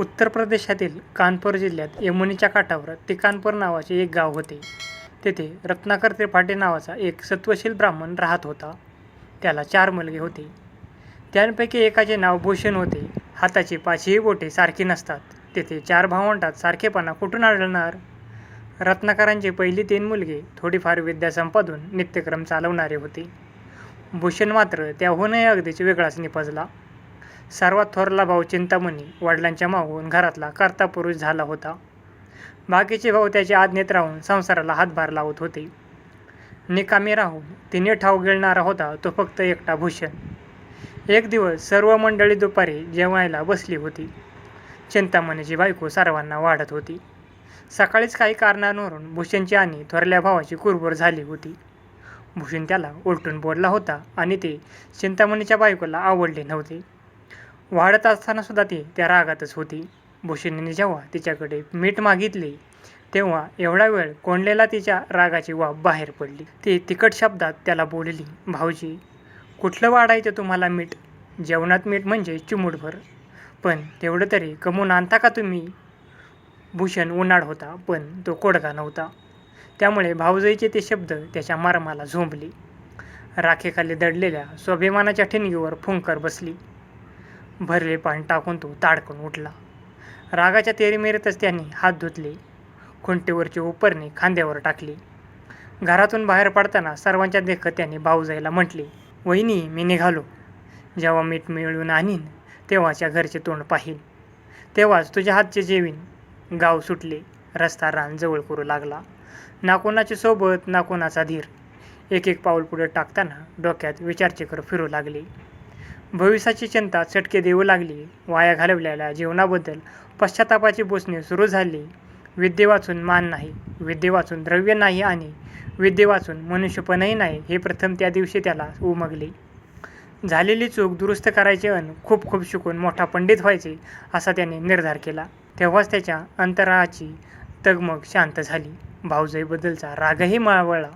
उत्तर प्रदेशातील कानपूर जिल्ह्यात यमुनेच्या काठावर तिकानपूर नावाचे एक गाव होते. तेथे रत्नाकर त्रिपाठी नावाचा एक सत्वशील ब्राह्मण राहत होता. त्याला चार मुलगे होते. त्यांपैकी एकाचे नाव भूषण होते. हाताची पाचही बोटे सारखी नसतात. तेथे चार भावंडात सारखेपणा कुठून आढळणार? रत्नाकरांचे पहिली तीन मुलगे थोडीफार विद्या संपादून नित्यक्रम चालवणारे होते. भूषण मात्र त्याहूनही अगदीच वेगळाच निपजला. सर्वात थोरला भाऊ चिंतामणी वडिलांच्या मागून घरातला कर्ता पुरुष झाला होता. बाकीचे भाऊ त्याच्या आज्ञेत राहून संसाराला हातभार लावत होते. निकामी राहून तिने ठाव गिळणारा होता तो फक्त एकटा भूषण. एक दिवस सर्व मंडळी दुपारी जेवायला बसली होती. चिंतामणीची बायको सर्वांना वाढत होती. सकाळीच काही कारणांवरून भूषणची आणि थोरल्या भावाची कुरबुर झाली होती. भूषण त्याला उलटून बोलला होता आणि ते चिंतामणीच्या बायकोला आवडले नव्हते. वाढत असताना सुद्धा ती त्या रागातच होती. भूषणीने जेव्हा तिच्याकडे मीठ मागितले तेव्हा एवढा वेळ कोंडलेला तिच्या रागाची वाफ बाहेर पडली. ती तिखट शब्दात त्याला बोलली भाऊजी कुठलं वाढायचं तुम्हाला मीठ? जेवणात मीठ म्हणजे चिमुटभर. पण तेवढं तरी कमवून आणता का तुम्ही? भूषण उन्हाळ होता पण तो कोडगा नव्हता. त्यामुळे भाऊजाईचे ते शब्द त्याच्या मारमाला झोंबले. राखेखाली दडलेल्या स्वाभिमानाच्या ठिणगीवर फुंकर बसली. भरले पाणी टाकून तो ताडकून उठला. रागाच्या तेरीमेरीतच त्यांनी हात धुतले. खुंटीवरची उपरणे खांद्यावर टाकली. घरातून बाहेर पडताना सर्वांच्या देखत त्याने भाऊजाईला म्हटले वहिनी मी निघालो. जेव्हा मीठ मिळून आणीन तेव्हाच्या घरचे तोंड पाहीन. तेव्हाच तुझ्या हातचे जेवीन. गाव सुटले. रस्ता रान जवळ करू लागला. ना कोणाची सोबत ना कोणाचा धीर. एक एक पाऊल पुढे टाकताना डोक्यात विचारचेकर फिरू लागले. भविष्याची चिंता चटके देऊ लागली. वाया घालवलेल्या जीवनाबद्दल पश्चातापाची बोसणे सुरू झाली. विद्ये वाचून मान नाही विद्ये वाचून द्रव्य नाही आणि विद्ये वाचून मनुष्यपणही नाही हे प्रथम त्या दिवशी त्याला उमगले. झालेली चूक दुरुस्त करायचे अन खूप खूप शिकून मोठा पंडित व्हायचे असा त्याने निर्धार केला. तेव्हाच त्याच्या अंतराची तगमग शांत झाली. भाऊजाईबद्दलचा रागही मावळला.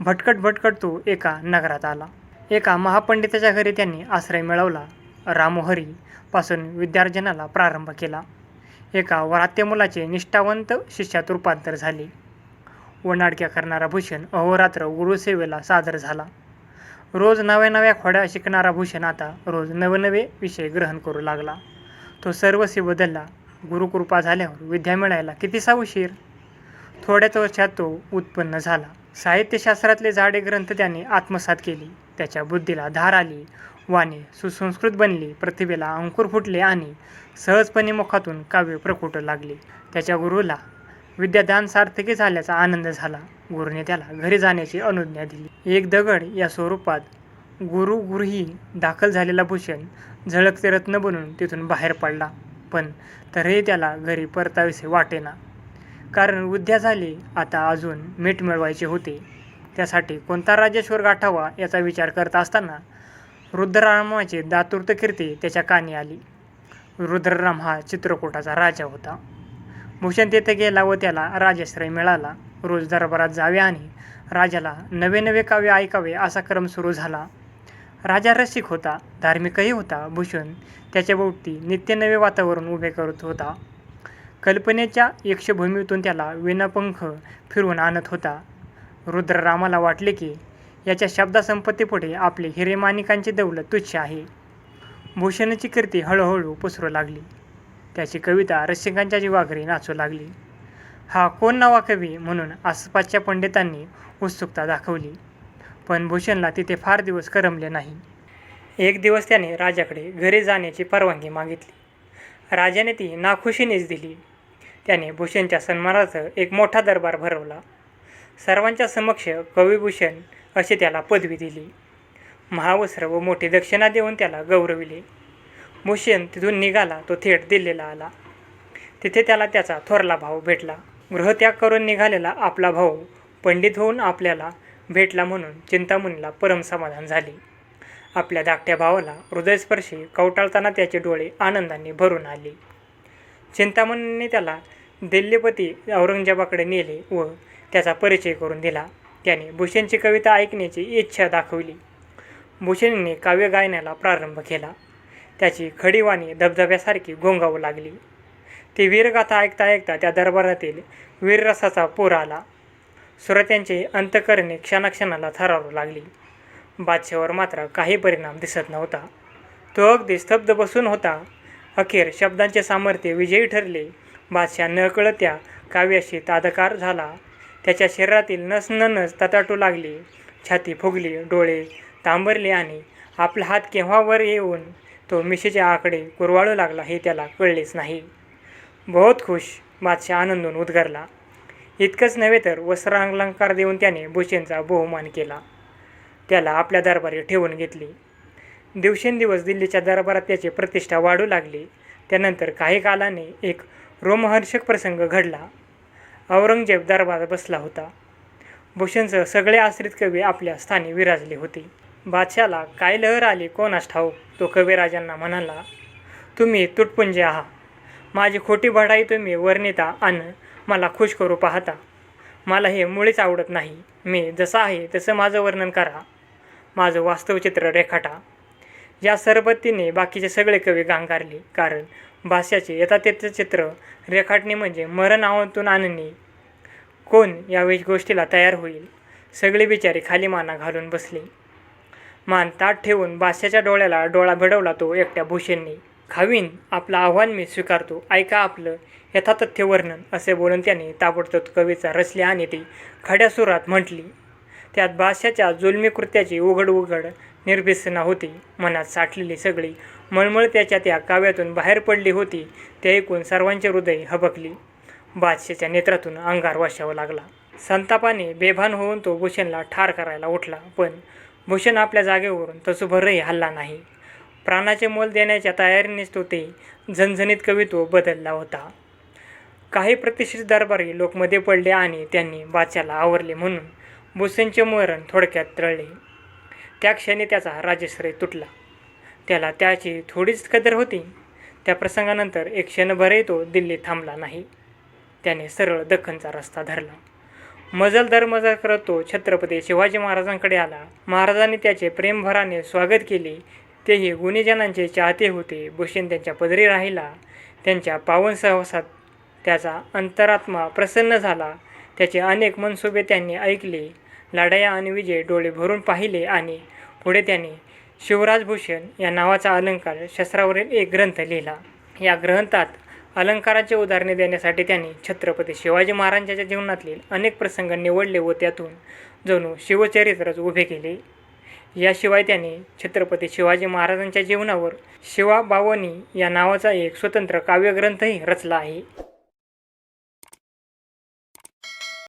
भटकट भटकट तो एका नगरात आला. एका महापंडिताच्या घरी त्यांनी आश्रय मिळवला. रामोहरी पासून विद्यार्जनाला प्रारंभ केला. एका वरात्य मुलाचे निष्ठावंत शिष्यात रूपांतर झाले. वनाडक्या करणारा भूषण अहोरात्र गुरुसेवेला सादर झाला. रोज नव्या नव्या खोड्या शिकणारा भूषण आता रोज नवनवे विषय ग्रहण करू लागला. तो सर्वस्वी बदलला. गुरुकृपा झाल्यावर विद्या मिळायला कितीसा उशीर थोड्याच वर्षात तो उत्पन्न झाला. साहित्यशास्त्रातले झाडे ग्रंथ त्याने आत्मसात केली. त्याच्या बुद्धीला धार आली. वाणी सुसंस्कृत बनली प्रतिभेला अंकुर फुटले आणि सहजपणे मुखातून काव्य प्रकुटू लागले. त्याच्या गुरुला विद्यादान सार्थकी झाल्याचा आनंद झाला. गुरुने त्याला घरी जाण्याची अनुज्ञा दिली. एक दगड या स्वरूपात गुरु गुरुही दाखल झालेला भूषण झळकते रत्न बनून तिथून बाहेर पडला. पण तरीही त्याला घरी परतावेसे वाटेना. कारण उद्या झाली आता अजून मीठ मिळवायचे होते. त्यासाठी कोणता राजेश्वर गाठावा याचा विचार करत असताना रुद्ररामाची दातृत्व कीर्ती त्याच्या कानी आली. रुद्रराम हा चित्रकूटाचा राजा होता. भूषण तेथे गेला व त्याला राजाश्रय मिळाला. रोज दरबारात जावे आणि राजाला नवे नवे काव्य ऐकावे असा क्रम सुरू झाला. राजा रसिक होता धार्मिकही होता. भूषण त्याच्या भोवती नित्य नवे वातावरण उभे करत होता. कल्पनेच्या यक्षभूमीतून त्याला विनापंख फिरवून आणत होता. रुद्ररामाला वाटले की याच्या शब्दसंपत्तीपुढे आपले हिरेमानिकांची दौलत तुच्छ आहे. भूषणाची कीर्ती हळूहळू पसरू लागली. त्याची कविता रसिकांच्या जीवाघरी नाचू लागली. हा कोण नवा कवी म्हणून आसपासच्या पंडितांनी उत्सुकता दाखवली. पण भूषणला तिथे फार दिवस करमले नाही. एक दिवस त्याने राजाकडे घरी जाण्याची परवानगी मागितली. राजाने ती नाखुशीनेच दिली. त्याने भूषणच्या सन्मानार्थ एक मोठा दरबार भरवला. सर्वांच्या समक्ष कविभूषण अशी त्याला पदवी दिली. महावस्त्र व मोठी दक्षिणा देऊन त्याला गौरविले. भूषण तिथून निघाला तो थेट दिल्लीला आला. तिथे त्याला त्याचा थोरला भाऊ भेटला. गृहत्याग करून निघालेला आपला भाऊ पंडित होऊन आपल्याला भेटला म्हणून चिंतामणीला परम समाधान झाले. आपल्या धाकट्या भावाला हृदयस्पर्शी कवटाळताना त्याचे डोळे आनंदाने भरून आले. चिंतामणीने त्याला दिल्लीपती औरंगजेबाकडे नेले व त्याचा परिचय करून दिला. त्याने भूषणची कविता ऐकण्याची इच्छा दाखवली. भूषणने काव्य गायनाला प्रारंभ केला. त्याची खडीवाणी धबधब्यासारखी घोंगावू लागली. ती वीरगाथा ऐकता ऐकता त्या दरबारातील वीररसाचा पूर आला. सुरत्यांचे अंतकरणे क्षणाक्षणाला थरारू लागली. बादशावर मात्र काही परिणाम दिसत नव्हता. तो अगदी स्तब्ध बसून होता. अखेर शब्दांचे सामर्थ्य विजयी ठरले. बादशाह नकळत्या काव्याशी तादकार झाला. त्याच्या शरीरातील नस न नस तताटू लागली. छाती फुगली डोळे तांबरले आणि आपला हात केव्हा वर येऊन तो मिशीच्या आकडे कुरवाळू लागला हे त्याला कळलेच नाही. बहुत खुश बादशाह आनंदून उद्गारला. इतकंच नव्हे तर वस्त्रालंकार देऊन त्याने भूषणचा बहुमान केला. त्याला आपल्या दरबारी ठेवून घेतली. दिवसेंदिवस दिल्लीच्या दरबारात त्याची प्रतिष्ठा वाढू लागली. त्यानंतर काही कालाने एक रोमहर्षक प्रसंग घडला. औरंगजेब दरबारात बसला होता. भूषणसह सगळे आश्रित कवी आपल्या स्थानी विराजले होते. बादशाला काय लहर आली? कोणास ठाऊक तो कविराजांना म्हणाला तुम्ही तुटपुंजे आहात. माझी खोटी बढाई तुम्ही वर्णिता आणि मला खुश करू पाहता. मला हे मुळीच आवडत नाही. मी जसं आहे तसं माझं वर्णन करा. माझं वास्तवचित्र रेखाटा. या सरबत्तीने बाकीचे सगळे कवी गांगारले कारण भाष्याचे यथातेचं चित्र रेखाटणे म्हणजे मरण आवतून आणणे. कोण या वेश गोष्टीला तयार होईल? सगळे बिचारे खाली माना घालून बसले. मान ताट ठेवून बादशाच्या डोळ्याला डोळा भिडवला तो एकट्या भूषणने. खावीन आपलं आव्हान मी स्वीकारतो. ऐका आपलं यथातथ्य वर्णन असे बोलून त्याने ताबडतोब कविता रचली आणि ती खड्या सुरात म्हटली. त्यात बादशाच्या जुलमी कृत्याची उघड उघड निर्व्यसना होती. मनात साठलेली सगळी मळमळ त्याच्या त्या काव्यातून बाहेर पडली होती. ते ऐकून सर्वांचे हृदय हबकली. बादशाच्या नेत्रातून अंगार वाशावा लागला. संतापाने बेभान होऊन तो भूषणला ठार करायला उठला पण भूषण आपल्या जागेवरून तसुभरही हल्ला नाही. प्राणाचे मोल देण्याच्या तयारीनेच तो ते झणझणीत कवित्व बदलला होता. काही प्रतिष्ठित दरबारी लोकमध्ये पडले आणि त्यांनी बादशाला आवरले म्हणून भूषणचे मरण थोडक्यात तळले त्या क्षणी त्याचा राजश्रय तुटला. त्याला त्याची थोडीच कदर होती. त्या प्रसंगानंतर एक क्षणभरही तो दिल्लीत थांबला नाही. त्याने सरळ दख्खनचा रस्ता धरला. मजल दर मजल करत तो छत्रपती शिवाजी महाराजांकडे आला. महाराजांनी त्याचे प्रेमभराने स्वागत केले. तेही गुणीजनांचे चाहते होते. भूषण त्यांच्या पदरी राहिला. त्यांच्या पावन सहवासात त्याचा अंतरात्मा प्रसन्न झाला. त्याचे अनेक मनसुबे त्यांनी ऐकले. लढाया आणि विजय डोळे भरून पाहिले आणि पुढे त्याने शिवराजभूषण या नावाचा अलंकार शस्त्रावरील एक ग्रंथ लिहिला. या ग्रंथात अलंकाराचे उदाहरणे देण्यासाठी त्यांनी छत्रपती शिवाजी महाराजांच्या जीवनातील अनेक प्रसंग निवडले व त्यातून जणू शिवचरित्रच उभे केले. याशिवाय त्याने छत्रपती शिवाजी महाराजांच्या जीवनावर शिवा बावनी या नावाचा एक स्वतंत्र काव्यग्रंथही रचला आहे.